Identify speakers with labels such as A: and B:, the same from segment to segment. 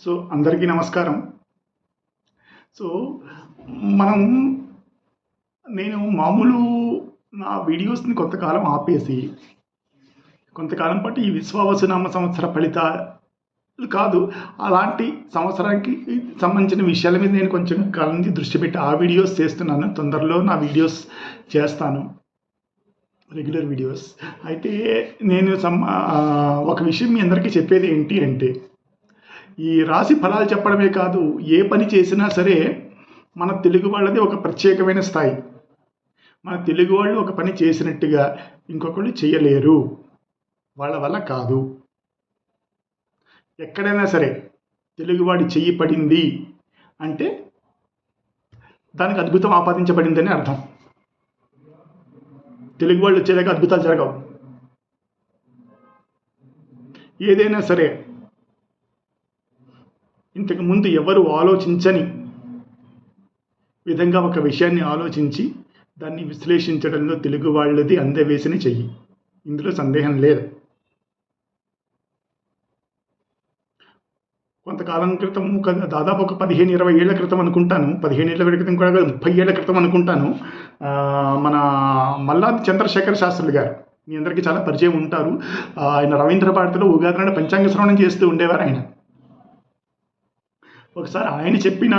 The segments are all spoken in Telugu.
A: సో అందరికీ నమస్కారం. సో మనం నేను మామూలు నా వీడియోస్ని కొంతకాలం ఆపేసి కొంతకాలం పాటు ఈ విశ్వావసునామ సంవత్సర ఫలితాలు కాదు అలాంటి సంవత్సరానికి సంబంధించిన విషయాల మీద నేను కొంచెం కాలం నుంచి దృష్టి పెట్టి ఆ వీడియోస్ చేస్తున్నాను. తొందరలో నా వీడియోస్ చేస్తాను. Regular videos. అయితే నేను సమ్ ఒక విషయం మీ అందరికీ చెప్పేది ఏంటి అంటే ఈ రాశి ఫలాలు చెప్పడమే కాదు ఏ పని చేసినా సరే మన తెలుగు వాళ్ళది ఒక ప్రత్యేకమైన స్థాయి. మన తెలుగు వాళ్ళు ఒక పని చేసినట్టుగా ఇంకొకళ్ళు చేయలేరు. వాళ్ళ వల్ల కాదు. ఎక్కడైనా సరే తెలుగువాడి చెయ్యి పడింది అంటే దానికి అద్భుతం ఆపాదించబడిందని అర్థం. తెలుగు వాళ్ళు వచ్చేదాకా అద్భుతాలు జరగవు. ఏదైనా సరే ఇంతకుముందు ఎవరు ఆలోచించని విధంగా ఒక విషయాన్ని ఆలోచించి దాన్ని విశ్లేషించడంలో తెలుగు వాళ్ళది అందవేసిన చెయ్యి. ఇందులో సందేహం లేదు. కొంతకాలం క్రితం ఒక దాదాపు ఒక పదిహేను ఇరవై ఏళ్ళ క్రితం అనుకుంటాను. పదిహేను ఏళ్ళ క్రితం కూడా ముప్పై ఏళ్ళ క్రితం అనుకుంటాను. మన మల్లాది చంద్రశేఖర శాస్త్రులు గారు మీ అందరికీ చాలా పరిచయం ఉంటారు. ఆయన రవీంద్ర భారతిలో ఉగాది నాడు పంచాంగ శ్రవణం చేస్తూ ఉండేవారు ఆయన. ఒకసారి ఆయన చెప్పిన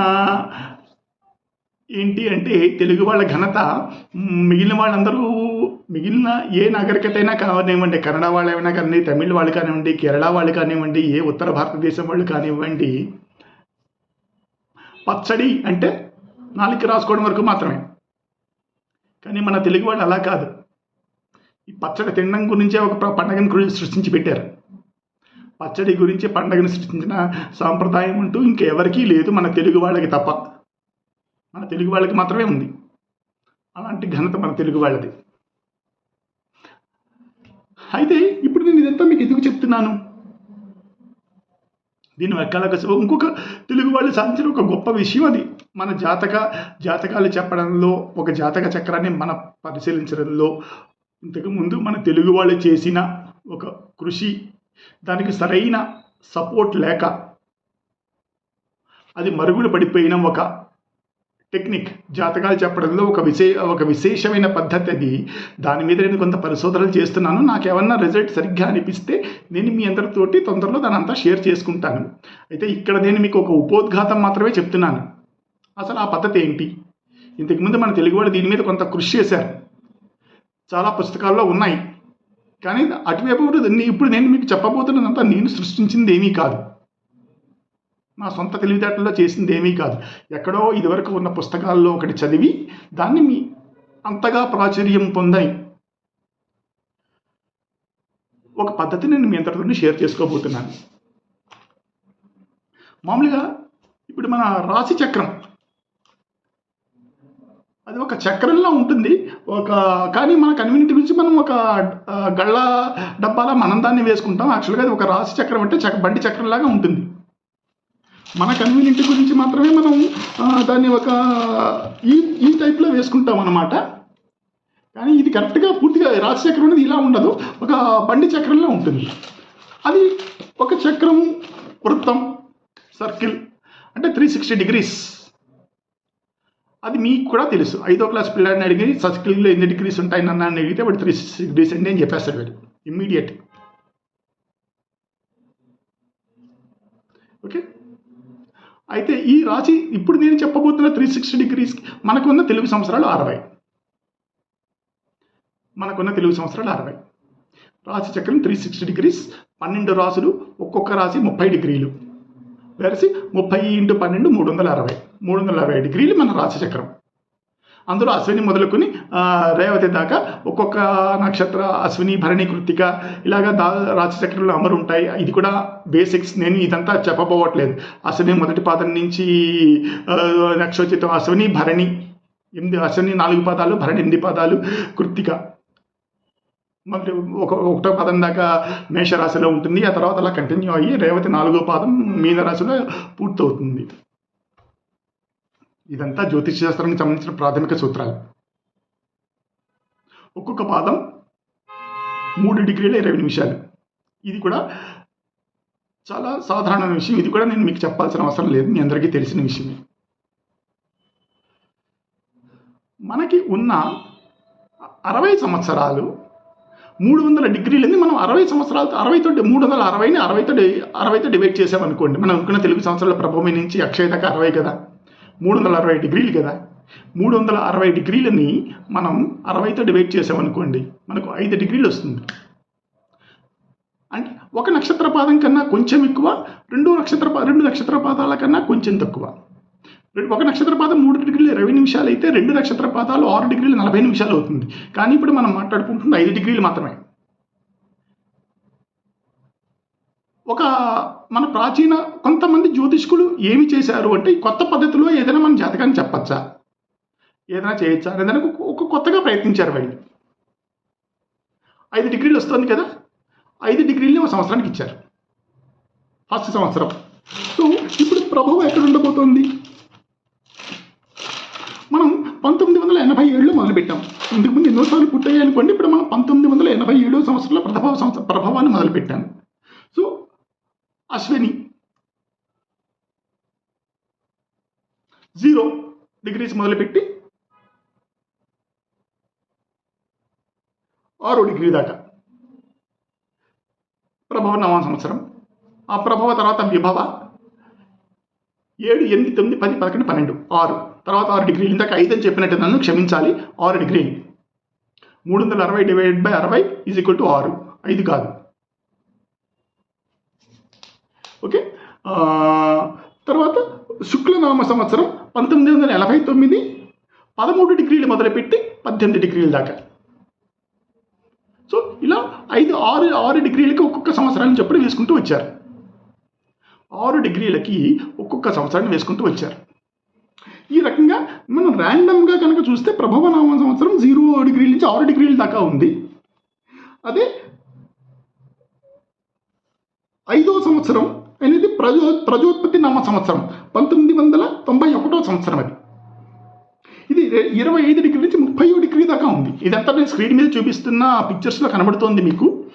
A: ఏంటి అంటే తెలుగు వాళ్ళ ఘనత మిగిలిన వాళ్ళందరూ మిగిలిన ఏ నాగరికత అయినా కానివ్వండి కన్నడ వాళ్ళు ఏమైనా కానీ తమిళ్ వాళ్ళు కానివ్వండి కేరళ వాళ్ళు కానివ్వండి ఏ ఉత్తర భారతదేశం వాళ్ళు కానివ్వండి పచ్చడి అంటే నాలుగు రాసుకోవడం వరకు మాత్రమే. కానీ మన తెలుగు వాళ్ళు అలా కాదు. ఈ పచ్చడి తినడం గురించే ఒక పండగను సృష్టించి పెట్టారు. పచ్చడి గురించి పండగను సృష్టించిన సాంప్రదాయం అంటూ ఇంకెవరికీ లేదు. మన తెలుగు వాళ్ళకి తప్ప. మన తెలుగు వాళ్ళకి మాత్రమే ఉంది. అలాంటి ఘనత మన తెలుగు వాళ్ళది. అయితే ఇప్పుడు నేను ఇదంతా మీకు ఎందుకు చెప్తున్నాను? దీని వెనకాల ఇంకొక తెలుగు వాళ్ళు సాధించిన ఒక గొప్ప విషయం అది. మన జాతక జాతకాలు చెప్పడంలో ఒక జాతక చక్రాన్ని మన పరిశీలించడంలో ఇంతకుముందు మన తెలుగు వాళ్ళు చేసిన ఒక కృషి దానికి సరైన సపోర్ట్ లేక అది మరుగున పడిపోయిన ఒక టెక్నిక్ జాతకాలు చెప్పడంలో ఒక విశే ఒక విశేషమైన పద్ధతి అది దాని మీద నేను కొంత పరిశోధనలు చేస్తున్నాను. నాకు ఏమన్నా రిజల్ట్ సరిగ్గా అనిపిస్తే నేను మీ అందరితోటి తొందరలో దాని అంతా షేర్ చేసుకుంటాను. అయితే ఇక్కడ నేను మీకు ఒక ఉపోద్ఘాతం మాత్రమే చెప్తున్నాను. అసలు ఆ పద్ధతి ఏంటి? ఇంతకుముందు మన తెలుగువాడు దీని మీద కొంత కృషి చేశారు. చాలా పుస్తకాల్లో ఉన్నాయి. కానీ అటువైపు కూడా ఇప్పుడు నేను మీకు చెప్పబోతున్నదంతా నేను సృష్టించింది ఏమీ కాదు. నా సొంత తెలివితేటల్లో చేసింది ఏమీ కాదు. ఎక్కడో ఇదివరకు ఉన్న పుస్తకాల్లో ఒకటి చదివి దాన్ని మీ అంతగా ప్రాచుర్యం పొందాయి ఒక పద్ధతి నేను మీ అందరితో షేర్ చేసుకోబోతున్నాను. మామూలుగా ఇప్పుడు మన రాశి చక్రం అది ఒక చక్రంలా ఉంటుంది. ఒక కానీ మన కన్వీనియంట్ గురించి మనం ఒక గళ్ళ డబ్బాలా మనం దాన్ని వేసుకుంటాం. యాక్చువల్గా అది ఒక రాశి చక్రం అంటే చక్ బండి చక్రంలాగా ఉంటుంది. మన కన్వీనియంట్ గురించి మాత్రమే మనం దాన్ని ఒక ఈ ఈ టైప్లో వేసుకుంటాం అన్నమాట. కానీ ఇది కరెక్ట్గా పూర్తిగా రాశి చక్రం అనేది ఇలా ఉండదు. ఒక బండి చక్రంలో ఉంటుంది. అది ఒక చక్రం వృత్తం సర్కిల్ అంటే త్రీ సిక్స్టీ డిగ్రీస్ అది మీకు కూడా తెలుసు. ఐదో క్లాస్ పిల్లాడిని అడిగి సర్కిల్లో ఎన్ని డిగ్రీస్ ఉంటాయి నన్ను? అని అడిగితే వాడు త్రీ సిక్స్ డిగ్రీస్ అండి అని చెప్పేస్తాడు వీడు. ఇమ్మీడియట్ ఓకే అయితే ఈ రాశి ఇప్పుడు నేను చెప్పబోతున్న త్రీ సిక్స్టీ డిగ్రీస్ మనకున్న తెలుగు సంవత్సరాలు అరవై. మనకున్న తెలుగు సంవత్సరాలు అరవై. రాశి చక్రం త్రీ సిక్స్టీ డిగ్రీస్ పన్నెండు రాసులు ఒక్కొక్క రాశి ముప్పై డిగ్రీలు. వెరసి ముప్పై ఇంటూ పన్నెండు మూడు వందల అరవై. మూడు వందల అరవై డిగ్రీలు మన రాశిచక్రం. అందులో అశ్విని మొదలుకొని రేవతి దాకా ఒక్కొక్క నక్షత్ర అశ్విని భరణి కృత్తిక ఇలాగా దా రాశిచక్రంలో అమరు ఉంటాయి. ఇది కూడా బేసిక్స్. నేను ఇదంతా చెప్పబోవట్లేదు. అశ్విని మొదటి పాదం నుంచి నక్షోచితం అశ్విని భరణి ఎనిమిది అశ్విని నాలుగు పాదాలు భరణి ఎనిమిది పాదాలు కృత్తిక. మళ్ళీ ఒక ఒకటో పదం దాకా మేషరాశిలో ఉంటుంది. ఆ తర్వాత అలా కంటిన్యూ అయ్యి రేవతి నాలుగో పాదం మీనరాశిలో పూర్తవుతుంది. ఇదంతా జ్యోతిష్ శాస్త్రానికి సంబంధించిన ప్రాథమిక సూత్రాలు. ఒక్కొక్క పాదం మూడు డిగ్రీల ఇరవై నిమిషాలు. ఇది కూడా చాలా సాధారణమైన విషయం. ఇది కూడా నేను మీకు చెప్పాల్సిన అవసరం లేదు. మీ అందరికీ తెలిసిన విషయమే మనకి ఉన్న అరవై సంవత్సరాలు మూడు వందల డిగ్రీలని మనం అరవై సంవత్సరాలతో అరవైతో మూడు వందల అరవైని అరవైతో అరవైతో డివైడ్ చేసామనుకోండి మనం అనుకున్న తెలుగు సంవత్సరాల ప్రభావం నుంచి అక్షయ దాకా అరవై కదా. మూడు వందల అరవై డిగ్రీలు కదా. మూడు వందల అరవై డిగ్రీలని మనం అరవైతో డివైడ్ చేసామనుకోండి మనకు ఐదు డిగ్రీలు వస్తుంది. అంటే ఒక నక్షత్ర పాదం కన్నా కొంచెం ఎక్కువ రెండు నక్షత్ర పా- రెండు నక్షత్ర పాదాల కన్నా కొంచెం తక్కువ. రెండు- ఒక నక్షత్ర పాదం మూడు డిగ్రీలు ఇరవై నిమిషాలు అయితే రెండు నక్షత్ర పాదాలు ఆరు డిగ్రీలు నలభై నిమిషాలు అవుతుంది. కానీ ఇప్పుడు మనం మాట్లాడుకుంటుంది ఐదు డిగ్రీలు మాత్రమే. ఒక మన ప్రాచీన కొంతమంది జ్యోతిష్కులు ఏమి చేశారు అంటే ఈ కొత్త పద్ధతిలో ఏదైనా మన జాతకాన్ని చెప్పచ్చా? ఏదైనా చేయొచ్చా? ఏదైనా ఒక- కొత్తగా ప్రయత్నించారు వాళ్ళు. ఐదు డిగ్రీలు వస్తుంది కదా? ఐదు డిగ్రీలని ఒక సంవత్సరానికి ఇచ్చారు. ఫస్ట్ సంవత్సరం. సో ఇప్పుడు ప్రభావం ఎక్కడ ఉండబోతోంది? మనం పంతొమ్మిది వందల ఎనభై ఏడులో మొదలుపెట్టాం. ఇంతకుముందు ఎన్నోసార్లు పుట్టాయి అనుకోండి ఇప్పుడు మనం పంతొమ్మిది వందల ఎనభై ఏడో సంవత్సరంలో ప్రభావ సంవత్సరం ప్రభావాన్ని మొదలుపెట్టాను అశ్విని. జీరో డిగ్రీస్ మొదలుపెట్టి ఆరో డిగ్రీ దాకా. ప్రభవ నవ సంవత్సరం. ఆ ప్రభవ తర్వాత విభవ. ఏడు ఎనిమిది తొమ్మిది పది పదకొండు పన్నెండు ఆరు. తర్వాత ఆరు డిగ్రీలు ఇందాక ఐదు అని చెప్పినట్టు నన్ను క్షమించాలి. ఆరు డిగ్రీ. మూడు వందల అరవై డివైడెడ్ బై అరవై ఈజ్ ఈక్వల్ టు ఆరు. ఐదు కాదు. ఓకే? తర్వాత శుక్లనామ సంవత్సరం పంతొమ్మిది వందల ఎనభై తొమ్మిది పదమూడు డిగ్రీలు మొదలుపెట్టి పద్దెనిమిది డిగ్రీల దాకా. సో ఇలా ఐదు ఆరు ఆరు డిగ్రీలకి ఒక్కొక్క సంవత్సరాన్ని చెప్పి వేసుకుంటూ వచ్చారు. ఆరు డిగ్రీలకి ఒక్కొక్క సంవత్సరాన్ని వేసుకుంటూ వచ్చారు. ఈ రకంగా మనం ర్యాండమ్గా కనుక చూస్తే ప్రభవనామ సంవత్సరం జీరో డిగ్రీల నుంచి ఆరు డిగ్రీల దాకా ఉంది. అదే ఐదో సంవత్సరం అనేది ప్రజో ప్రజోత్పత్తి నామ సంవత్సరం. పంతొమ్మిది వందల తొంభై ఒకటో సంవత్సరం అది. ఇది ఇరవై ఐదు డిగ్రీ నుంచి ముప్పై డిగ్రీ దాకా ఉంది. ఇదంతా నేను స్క్రీన్ మీద చూపిస్తున్న పిక్చర్స్లో కనబడుతోంది మీకు.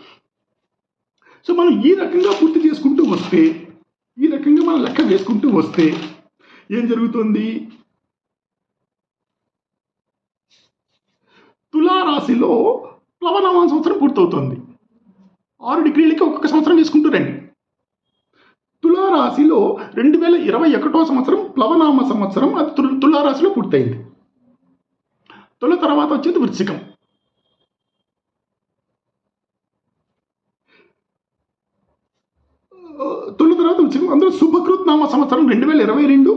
A: సో మనం ఈ రకంగా పూర్తి చేసుకుంటూ వస్తే ఈ రకంగా మనం లెక్క వేసుకుంటూ వస్తే ఏం జరుగుతుంది? తులారాశిలో ప్లవనామ సంవత్సరం పూర్తవుతుంది. ఆరు డిగ్రీలకి ఒక్కొక్క సంవత్సరం వేసుకుంటూ రండి. తులారాశిలో రెండు వేల ఇరవై ఒకటో సంవత్సరం ప్లవనామ సంవత్సరం అది తుల తులారాశిలో పూర్తయింది. తుల తర్వాత వచ్చేది వృశ్చికం. తొలి తర్వాత వృశ్చికం. అందులో శుభకృత్ నామ సంవత్సరం రెండు వేల ఇరవై రెండు.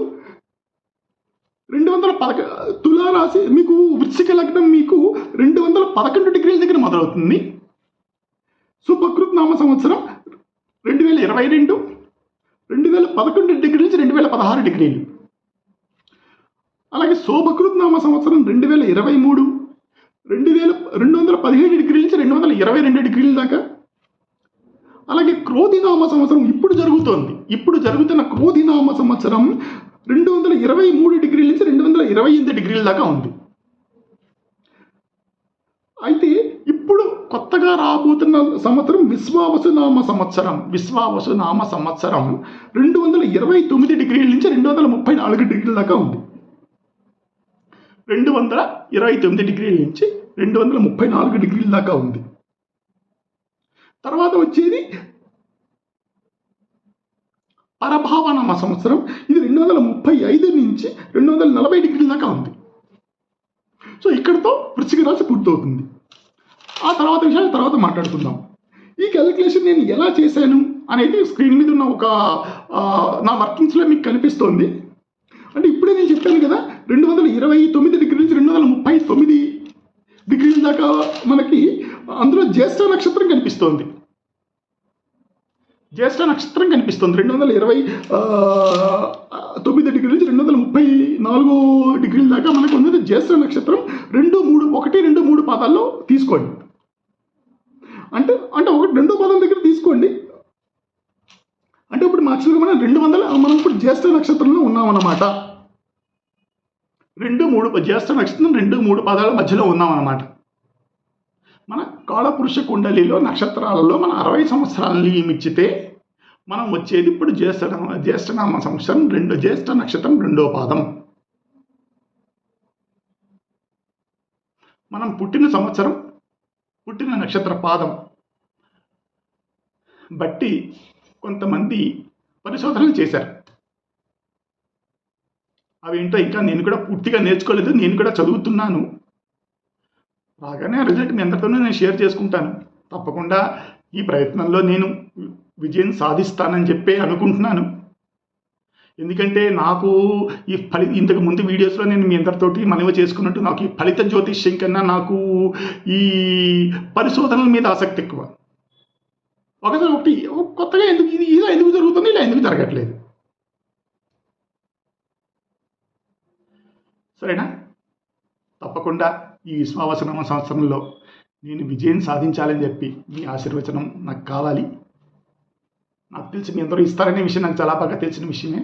A: రెండు వందల పదక తులారాశి మీకు వృశ్చిక లగ్నం మీకు రెండు వందల పదకొండు డిగ్రీల దగ్గర మొదలవుతుంది. శుభకృత్ నామ సంవత్సరం రెండు వేల ఇరవై రెండు. రెండు వేల పదకొండు డిగ్రీ నుంచి రెండు వేల పదహారు డిగ్రీలు అలాగే శోభకృత్నామ సంవత్సరం రెండు వేల ఇరవై మూడు రెండు వేల రెండు వందల పదిహేడు డిగ్రీల నుంచి రెండు వందల ఇరవై రెండు డిగ్రీల దాకా. అలాగే క్రోధినామ సంవత్సరం ఇప్పుడు జరుగుతోంది. ఇప్పుడు జరుగుతున్న క్రోధినామ సంవత్సరం రెండు వందల ఇరవై మూడు డిగ్రీల నుంచి రెండు వందల ఇరవై ఎనిమిది డిగ్రీల దాకా ఉంది. అయితే కొత్తగా రాబోతున్న సంవత్సరం విశ్వావసునామ సంవత్సరం. విశ్వావసునామ సంవత్సరం రెండు వందల ఇరవై తొమ్మిది డిగ్రీల నుంచి రెండు వందల ముప్పై నాలుగు డిగ్రీల దాకా ఉంది. రెండు వందల ఇరవై తొమ్మిది డిగ్రీల నుంచి రెండు వందల ముప్పై నాలుగు డిగ్రీల దాకా ఉంది. తర్వాత వచ్చేది పరభావనామ సంవత్సరం. ఇది రెండు వందల ముప్పై ఐదు నుంచి రెండు వందల నలభై డిగ్రీల దాకా ఉంది. సో ఇక్కడతో వృశ్చిక రాశి పూర్తవుతుంది. ఆ తర్వాత విషయాలు తర్వాత మాట్లాడుకుందాం. ఈ క్యాలిక్యులేషన్ నేను ఎలా చేశాను అనేది స్క్రీన్ మీద ఉన్న ఒక నా వర్కింగ్స్లో మీకు కనిపిస్తోంది. అంటే ఇప్పుడే నేను చెప్పాను కదా రెండు వందల ఇరవై తొమ్మిది డిగ్రీ నుంచి రెండు వందల ముప్పై తొమ్మిది డిగ్రీల దాకా మనకి అందులో జ్యేష్ఠ నక్షత్రం కనిపిస్తోంది. జ్యేష్ఠ నక్షత్రం కనిపిస్తుంది. రెండు వందల ఇరవై తొమ్మిది డిగ్రీల నుంచి రెండు వందల ముప్పై నాలుగు డిగ్రీల దాకా మనకు ఉన్నది జ్యేష్ఠ నక్షత్రం. రెండు మూడు ఒకటి రెండు మూడు పాదాల్లో తీసుకోండి. అంటే అంటే ఒకటి రెండో పదం దగ్గర తీసుకోండి. అంటే ఇప్పుడు యాక్చువల్గా మనం రెండు వందల మనం ఇప్పుడు జ్యేష్ఠ నక్షత్రంలో ఉన్నామన్నమాట. రెండు మూడు జ్యేష్ఠ నక్షత్రం రెండు మూడు పదాల మధ్యలో ఉన్నామన్నమాట. మన కాళపురుష కుండలిలో నక్షత్రాలలో మన అరవై సంవత్సరాలని ఇచ్చితే మనం వచ్చేది ఇప్పుడు జ్యేష్ఠ జ్యేష్ఠనామ సంవత్సరం రెండు జ్యేష్ఠ నక్షత్రం రెండో పాదం. మనం పుట్టిన సంవత్సరం పుట్టిన నక్షత్ర పాదం. బట్టి కొంతమంది పరిశోధనలు చేశారు. అవేంటో ఇంకా నేను కూడా పూర్తిగా నేర్చుకోలేదు నేను కూడా చదువుతున్నాను. రాగానే ఆ రిజల్ట్ మీ అందరితోనూ నేను షేర్ చేసుకుంటాను. తప్పకుండా ఈ ప్రయత్నంలో నేను విజయం సాధిస్తానని చెప్పే అనుకుంటున్నాను. ఎందుకంటే నాకు ఈ ఫలి ఇంతకు ముందు వీడియోస్లో నేను మీ అందరితోటి మనవి చేసుకున్నట్టు నాకు ఈ ఫలిత జ్యోతిష్యం కన్నా నాకు ఈ పరిశోధనల మీద ఆసక్తి ఎక్కువ. ఒకసారి ఒకటి కొత్తగా ఎందుకు ఇది ఇలా ఎందుకు జరుగుతుంది ఇలా ఎందుకు జరగట్లేదు? సరేనా? తప్పకుండా ఈ విశ్వావసనామ సంవత్సరంలో నేను విజయం సాధించాలని చెప్పి మీ ఆశీర్వచనం నాకు కావాలి. నాకు తెలిసి మీ అందరూ ఇస్తారనే విషయం నాకు చాలా బాగా తెలిసిన విషయమే.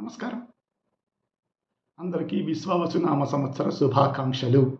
A: నమస్కారం. అందరికీ విశ్వవసునామ సంవత్సర శుభాకాంక్షలు.